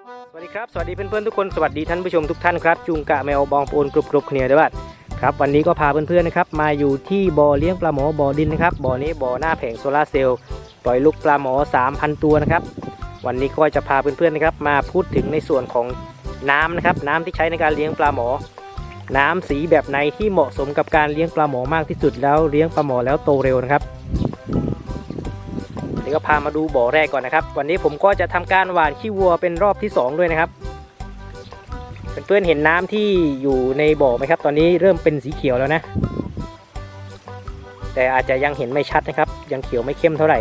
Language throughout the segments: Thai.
สวัสดีครับ สวัสดีเพื่อนๆทุกคน สวัสดีท่านผู้ชมทุกท่านครับ จุงกะแมวบองปูนกรุบกรุบเนียด้วยครับ วันนี้ก็พาเพื่อนๆนะครับ มาอยู่ที่บ่อเลี้ยงปลาหมอบ่อดินนะครับ บ่อนี้บ่อหน้าแผงโซลาร์เซลล์ ปล่อยลูกปลาหมอ 3,000 ตัวนะครับ วันนี้ก็จะพาเพื่อนๆนะครับ มาพูดถึงในส่วนของน้ำนะครับ น้ำที่ใช้ในการเลี้ยงปลาหมอ น้ำสีแบบไหนที่เหมาะสมกับการเลี้ยงปลาหมอมากที่สุดแล้วเลี้ยงปลาหมอแล้วโตเร็วนะครับ ดี๋ยวก็พามาดูบ่อแรกก่อนนะครับ วันนี้ผมก็จะทำการหว่านขี้วัวเป็นรอบที่ 2 ด้วยนะครับเพื่อนๆเห็นน้ำที่อยู่ในบ่อไหมครับ ตอนนี้เริ่มเป็นสีเขียวแล้วนะ แต่อาจจะยังเห็นไม่ชัดนะครับ ยังเขียวไม่เข้มเท่าไหร่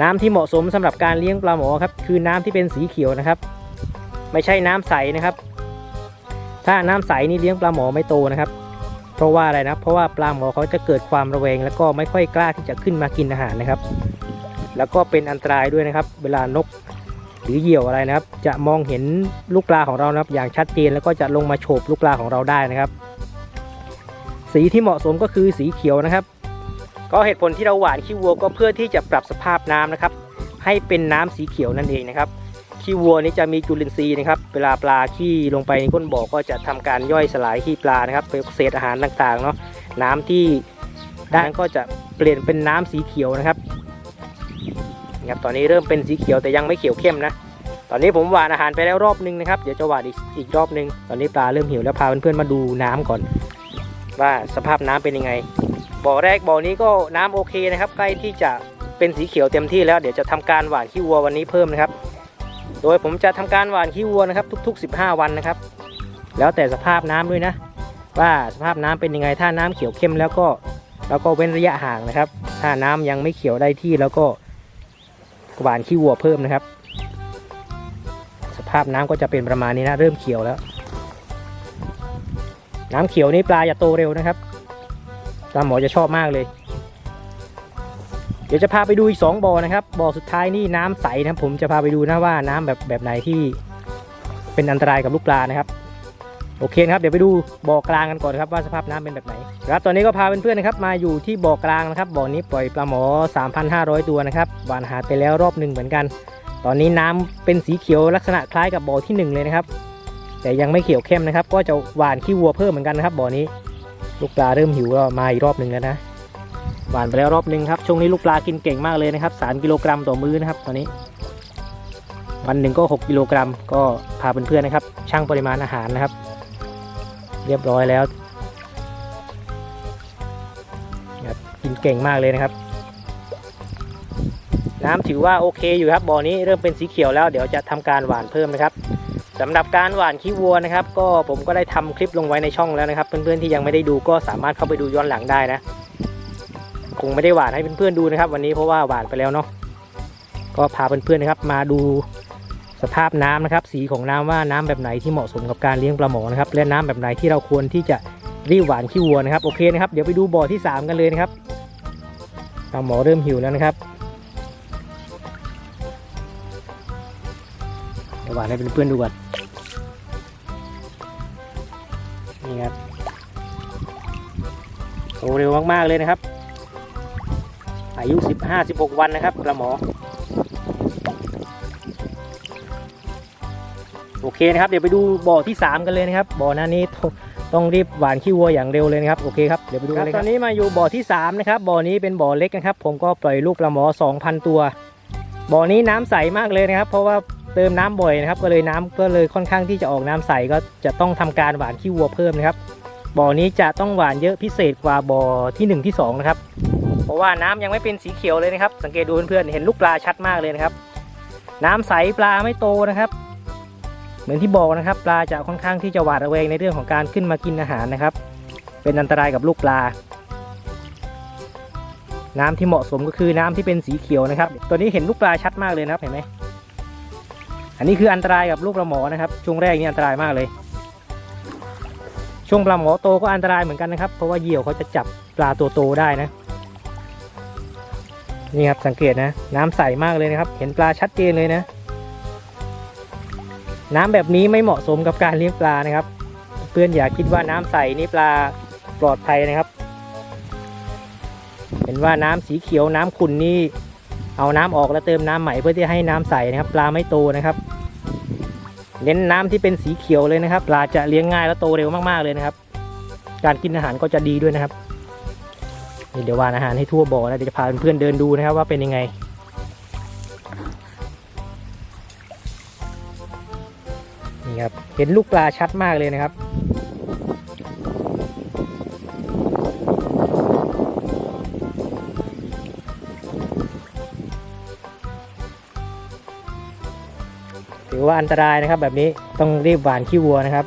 น้ำที่เหมาะสมสำหรับการเลี้ยงปลาหมอครับ คือน้ำที่เป็นสีเขียวนะครับ ไม่ใช่น้ำใสนะครับ ถ้าน้ำใสนี่เลี้ยงปลาหมอไม่โตนะครับเพราะว่าอะไรนะ เพราะว่าปลาหมอเขาจะเกิดความระแวง แล้วก็ไม่ค่อยกล้าที่จะขึ้นมากินอาหารนะครับ แล้วก็เป็นอันตรายด้วยนะครับ เวลานกหรือเหยี่ยวอะไรนะครับ จะมองเห็นลูกปลาของเรานะครับ อย่างชัดเจนแล้วก็จะลงมาโฉบลูกปลาของเราได้นะครับ สีที่เหมาะสมก็คือสีเขียวนะครับ ก็เหตุผลที่เราหว่านขี้วัวก็เพื่อที่จะปรับสภาพน้ำนะครับ ให้เป็นน้ำสีเขียวนั่นเองนะครับขี้วัวนี้จะมีจุลินทรีย์นะครับ เวลาปลาขี้ลงไปในก้นบ่อก็จะทำการย่อยสลายขี้ปลานะครับเป็นเศษอาหารต่างๆเนาะน้ำที่ได้นั้นก็จะเปลี่ยนเป็นน้ำสีเขียวนะครับ นะครับตอนนี้เริ่มเป็นสีเขียวแต่ยังไม่เขียวเข้มนะ ตอนนี้ผมหวานอาหารไปแล้วรอบนึงนะครับเดี๋ยวจะหวานอีกอีกรอบนึง ตอนนี้ปลาเริ่มหิวแล้วพาเพื่อนๆมาดูน้ำก่อน ว่าสภาพน้ำเป็นยังไงบ่อแรกบ่อนี้ก็น้ำโอเคนะครับ ใกล้ที่จะเป็นสีเขียวเต็มที่แล้วเดี๋ยวจะทำการหว่านขี้วัววันนี้เพิ่มนะครับ โดยผมจะทำการหว่านขี้วัวนะครับ ทุก ๆ 15 วันนะครับ แล้วแต่สภาพน้ำด้วยนะ ว่าสภาพน้ำเป็นยังไงถ้าน้ำเขียวเข้มแล้วก็แล้วก็เว้นระยะห่างนะครับ ถ้าน้ำยังไม่เขียวได้ที่แล้วก็ หวานขี้วัวเพิ่มนะครับ สภาพน้ำก็จะเป็นประมาณนี้นะ เริ่มเขียวแล้ว น้ำเขียวนี่ปลาจะโตเร็วนะครับปลาหมอจะชอบมากเลย เดี๋ยวจะพาไปดูอีกสองบ่อนะครับบ่อสุดท้ายนี่น้ำใสนะผมจะพาไปดูนะว่าน้ำแบบแบบไหนที่เป็นอันตรายกับลูกปลานะครับ โอเคครับเดี๋ยวไปดูบ่อกลางกันก่อนครับว่าสภาพน้ำเป็นแบบไหน ครับตอนนี้ก็พาเพื่อนๆนะครับมาอยู่ที่บ่อกลางนะครับบ่อนี้ปล่อยปลาหมอ 3,500 ตัวนะครับหวานหาไปแล้วรอบหนึ่งเหมือนกัน ตอนนี้น้ำเป็นสีเขียวลักษณะคล้ายกับบ่อที่หนึ่งเลยนะครับ แต่ยังไม่เขียวเข้มนะครับ ก็จะหวานขี้วัวเพิ่มเหมือนกันนะครับบ่อนี้ ลูกปลาเริ่มหิวก็มาอีกรอบหนึ่งแล้วนะหวานไปแล้วรอบหนึ่งครับช่วงนี้ลูกปลากินเก่งมากเลยนะครับ3กิโลกรัมต่อมื้อนะครับ ตอนนี้ วันหนึ่งก็ 6กิโลกรัมก็พาเพื่อนๆนะครับชั่งปริมาณอาหารนะครับ เรียบร้อยแล้ว กินเก่งมากเลยนะครับ น้ำถือว่าโอเคอยู่ครับบ่อนี้เริ่มเป็นสีเขียวแล้วเดี๋ยวจะทำการหว่านเพิ่มนะครับสำหรับการหว่านขี้วัวนะครับ ก็ผมก็ได้ทำคลิปลงไว้ในช่องแล้วนะครับ เพื่อนๆที่ยังไม่ได้ดูก็สามารถเข้าไปดูย้อนหลังได้นะ คงไม่ได้หวานให้เพื่อนๆดูนะครับ วันนี้เพราะว่าหวานไปแล้วเนาะก็พาเพื่อนๆนะครับ มาดูสภาพน้ำนะครับ สีของน้ำว่าน้ำแบบไหนที่เหมาะสมกับการเลี้ยงปลาหมอนะครับ และน้ำแบบไหนที่เราควรที่จะรีบหวานขี้วัวนะครับโอเคนะครับ เดี๋ยวไปดูบ่อที่ 3 กันเลยนะครับ ปลาหมอเริ่มหิวแล้วนะครับเดี๋ยวหวานให้เพื่อนๆดูก่อนนี่ครับโตเร็วมากๆเลยนะครับ อายุ 15-16 วันนะครับปลาหมอ โอเคนะครับ เดี๋ยวไปดูบ่อที่ 3 กันเลยนะครับ บ่อหน้านี้ต้อง ต้องรีบหวานขี้วัวอย่างเร็วเลยนะครับโอเคครับเดี๋ยวไปดูกันเลยครับตอนนี้มาอยู่บ่อที่3นะครับบ่อนี้เป็นบ่อเล็กนะครับ ผมก็ปล่อยลูกปลาหมอ 2,000 ตัวบ่อนี้น้ำใสมากเลยนะครับ เพราะว่าเติมน้ำบ่อยนะครับ ก็เลยน้ำก็เลยค่อนข้างที่จะออกน้ำใสก็จะต้องทำการหวานขี้วัวเพิ่มนะครับบ่อนี้จะต้องหวานเยอะพิเศษกว่าบ่อที่1ที่2นะครับเพราะว่าน้ำยังไม่เป็นสีเขียวเลยนะครับ สังเกตดูเพื่อนๆเห็นลูกปลาชัดมากเลยนะครับ น้ำใสปลาไม่โตนะครับ เหมือนที่บอกนะครับ ปลาจะค่อนข้างที่จะหวาดระแวงในเรื่องของการขึ้นมากินอาหารนะครับ เป็นอันตรายกับลูกปลา น้ำที่เหมาะสมก็คือน้ำที่เป็นสีเขียวนะครับ ตัวนี้เห็นลูกปลาชัดมากเลยนะครับเห็นไหมอันนี้คืออันตรายกับลูกปลาหมอนะครับ ช่วงแรกนี่อันตรายมากเลย ช่วงปลาหมอโตก็อันตรายเหมือนกันนะครับ เพราะว่าเหยี่ยวเขาจะจับปลาตัวโตได้นะนี่ครับสังเกตนะ น้ำใสมากเลยนะครับ เห็นปลาชัดเจนเลยนะ น้ำแบบนี้ไม่เหมาะสมกับการเลี้ยงปลานะครับ เพื่อนอย่าคิดว่าน้ำใสนี่ปลาปลอดภัยนะครับ เห็นว่าน้ำสีเขียวน้ำขุ่นนี่เอาน้ำออกแล้วเติมน้ำใหม่เพื่อที่ให้น้ำใสนะครับ ปลาไม่โตนะครับเน้นน้ำที่เป็นสีเขียวเลยนะครับ ปลาจะเลี้ยงง่ายและโตเร็วมากๆเลยนะครับ การกินอาหารก็จะดีด้วยนะครับเดี๋ยววานอาหารให้ทั่วบ่อแล้วเดี๋ยวจะพาเพื่อนเดินดูนะครับว่าเป็นยังไง นี่ครับ เห็นลูกปลาชัดมากเลยนะครับ ถือว่าอันตรายนะครับแบบนี้ต้องรีบหวานขี้วัวนะครับ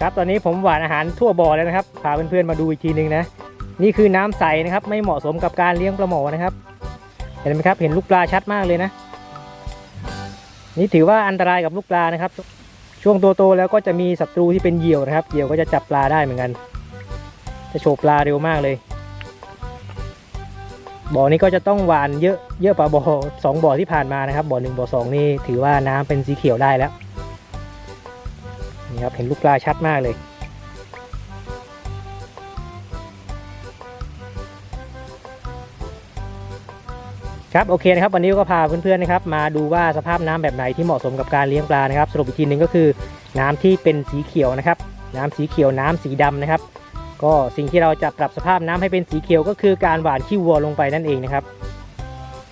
ครับตอนนี้ผมหวานอาหารทั่วบ่อแล้วนะครับพาเพื่อนๆมาดูอีกทีหนึงนะ นี่คือน้ำใสนะครับ ไม่เหมาะสมกับการเลี้ยงปลาหมอนะครับ เห็นไหมครับ เห็นลูกปลาชัดมากเลยนะ นี่ถือว่าอันตรายกับลูกปลานะครับ ช่วงโตๆแล้วก็จะมีศัตรูที่เป็นเหยี่ยวนะครับ เหยี่ยวก็จะจับปลาได้เหมือนกัน จะโฉบปลาเร็วมากเลย บ่อนี้ก็จะต้องหวานเยอะเยอะกว่าบ่อสองบ่อที่ผ่านมานะครับ บ่อหนึ่งบ่อสองนี่ถือว่าน้ำเป็นสีเขียวได้แล้วนี่ครับเห็นลูกปลาชัดมากเลย ครับโอเคนะครับวันนี้ก็พาเพื่อนๆนะครับมาดูว่าสภาพน้ำแบบไหนที่เหมาะสมกับการเลี้ยงปลานะครับสรุปอีกทีหนึ่งก็คือน้ำที่เป็นสีเขียวนะครับ น้ำสีเขียวน้ำสีดำนะครับ ก็สิ่งที่เราจะปรับสภาพน้ำให้เป็นสีเขียวก็คือการหว่านขี้วัวลงไปนั่นเองนะครับ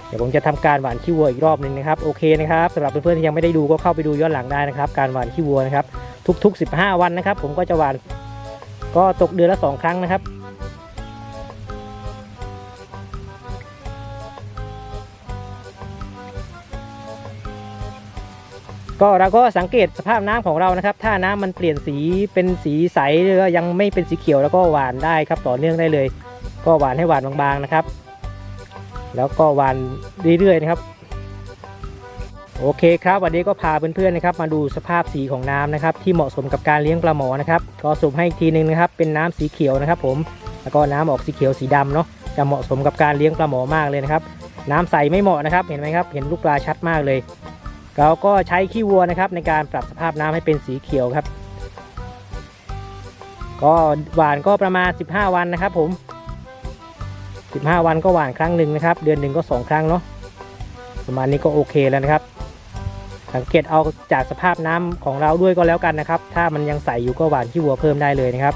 เดี๋ยวผมจะทำการหว่านขี้วัวอีกรอบหนึ่งนะครับโอเคนะครับสำหรับเพื่อนๆที่ยังไม่ได้ดูก็เข้าไปดูย้อนหลังได้นะครับ การหว่านขี้วัวนะครับทุก ๆ 15 วันนะครับ ผมก็จะหว่านก็ตกเดือนละ 2 ครั้งนะครับ ก็เราก็สังเกตสภาพน้ำของเรานะครับ ถ้าน้ำมันเปลี่ยนสีเป็นสีใสหรือว่ายังไม่เป็นสีเขียวแล้วก็หวานได้ครับต่อเนื่องได้เลย ก็หวานให้หวานบางๆนะครับ แล้วก็หวานเรื่อยๆนะครับ โอเคครับ วันนี้ก็พาเพื่อนๆนะครับ มาดูสภาพสีของน้ำนะครับ ที่เหมาะสมกับการเลี้ยงปลาหมอนะครับก็สรุปให้อีกทีหนึงนะครับ เป็นน้ำสีเขียวนะครับ ผมแล้วก็น้ำออกสีเขียวสีดำเนาะจะเหมาะสมกับการเลี้ยงปลาหมอมากเลยนะครับ น้ำใสไม่เหมาะนะครับ เห็นไหมครับ เห็นลูกปลาชัดมากเลย เราก็ใช้ขี้วัวนะครับในการปรับสภาพน้ำให้เป็นสีเขียวครับ ก็หวานก็ประมาณ 15 วันนะครับ ผม 15 วันก็หวานครั้งหนึ่งนะครับ เดือนหนึ่งก็สองครั้งเนาะประมาณนี้ก็โอเคแล้วนะครับ สังเกตเอาจากสภาพน้ำของเราด้วยก็แล้วกันนะครับ ถ้ามันยังใสอยู่ก็หวานขี้วัวเพิ่มได้เลยนะครับ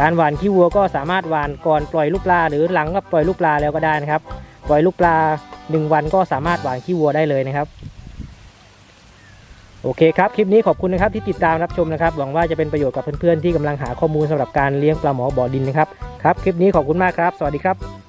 การหวานขี้วัวก็สามารถหวานก่อนปล่อยลูกปลาหรือหลังกับปล่อยลูกปลาแล้วก็ได้นะครับ ปล่อยลูกปลาหนึ่งวันก็สามารถหวานขี้วัวได้เลยนะครับ โอเคครับคลิปนี้ขอบคุณนะครับที่ติดตามรับชมนะครับหวังว่าจะเป็นประโยชน์กับเพื่อนๆที่กำลังหาข้อมูลสำหรับการเลี้ยงปลาหมอบ่อดินนะครับครับคลิปนี้ขอบคุณมากครับ สวัสดีครับ